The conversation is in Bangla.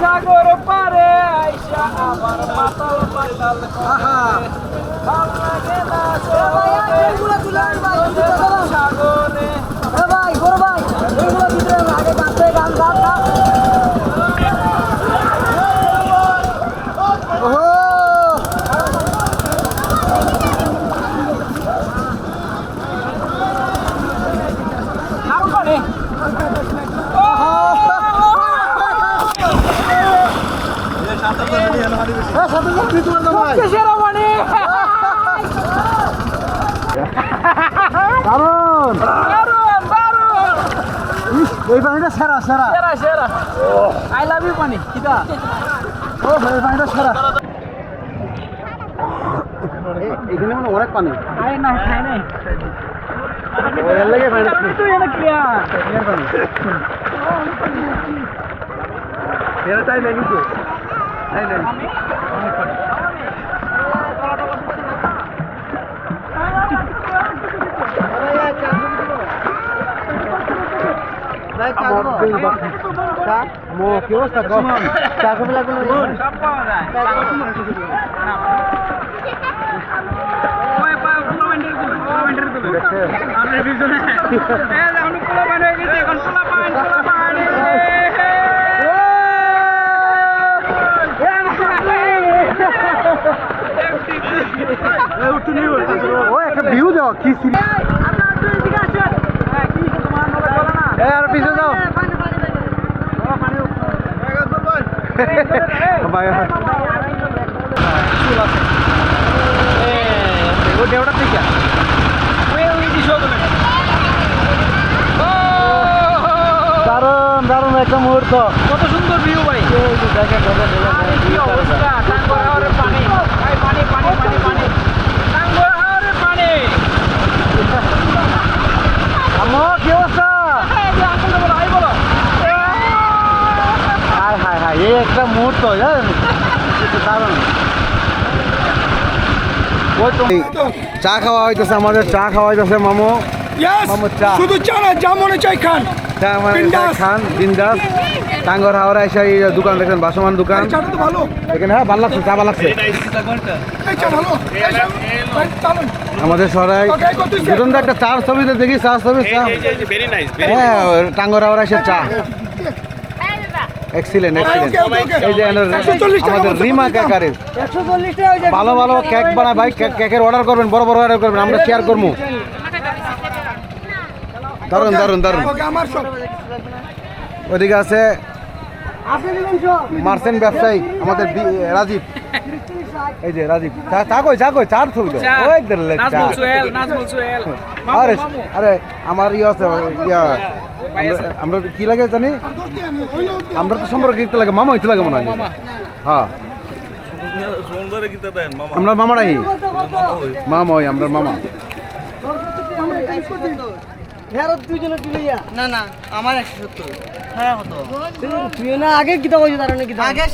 সাগর পারে আইসা আবার মাতাল পাতাল করে। ভালো লাগে না সাগরে আরও পারে সেরা মানে এই পানিটা সেরা সেরা সেরা সেরা আই লাভ ইউ পানি কিটা ও এই পানিটা সেরা এখানে মানে অনেক পানি খাই না খাই মো কি অবস্থা কম চা কবে লাগবে সব পাওয়া যায় ওই পা পুরো মেন্টাল দিল পুরো মেন্টাল দিল আমরা বিজনে এ আমরা পুরো মেন্টাল হয়ে গেছে এখন পুরো পাইন পুরো পাইন ও একটা ভিউ দাও কি আর পিছে যাও। দারুণ দারুণ একটা মুহূর্ত। কত সুন্দর ভিউ ভাই। দেখেন দেখেন কি অবস্থা টাঙ্গর হাওরের পানি ভাই পানি পানি পানি পানি টাঙ্গর হাওরের পানি আমো কি অবস্থা এই যে আঙ্কেলটা বলো হাই বলো আর হায় হায় এই জানেন এটা দারুণ চা খাওয়া হইতেছে আমাদের চা খাওয়া হইতেছে মামু! মামু চা। শুধু চা না যা মনে চাই খান। চা মানে চা খান বিন্দাস। টাঙ্গর হাওড়া এসে এই দোকান দেখেন বাসমান দোকান। এখানে হ্যাঁ ভালো লাগছে চা ভালো লাগছে। চা চা-। আমাদের সরাই দুজন একটা চার ছবিতে দেখি চার ছবি চা। হ্যাঁ টাঙ্গর হাওড়া এসে চা। Excellent excellent. এই যে এনার- 140 টাকা আমাদের রিমা। কেকারের। ভালো ভালো কেক বানায় ভাই কেক- কেকের অর্ডার করবেন বড় বড় অর্ডার করবেন আমরা শেয়ার করব। দারুণ দারুণ দারুণ ওদিকে আছে মার্সেন্ট ব্যবসায়ী আমাদের রাজীব। এই যে রাজীব চা- কই চা কই চার ছবি তো। ওই দেখলে চা নাজমুল সোহেল নাজমুল সোহেল। মামু, আরে মামু। আরে আমার ইয়ে আছে ইয়া আমরা- কি লাগে জানি? আমরা তো সম্পর্ক কিনতে লাগে মামা হইতে লাগে মনে হয়। হ্যাঁ। আমরা মামারাই মামা ওই আমরা মামা। না না আমার একশো সত্তর। হ্যাঁ হতো। তুই না আগে কিতা কইছি তার নাকি আগে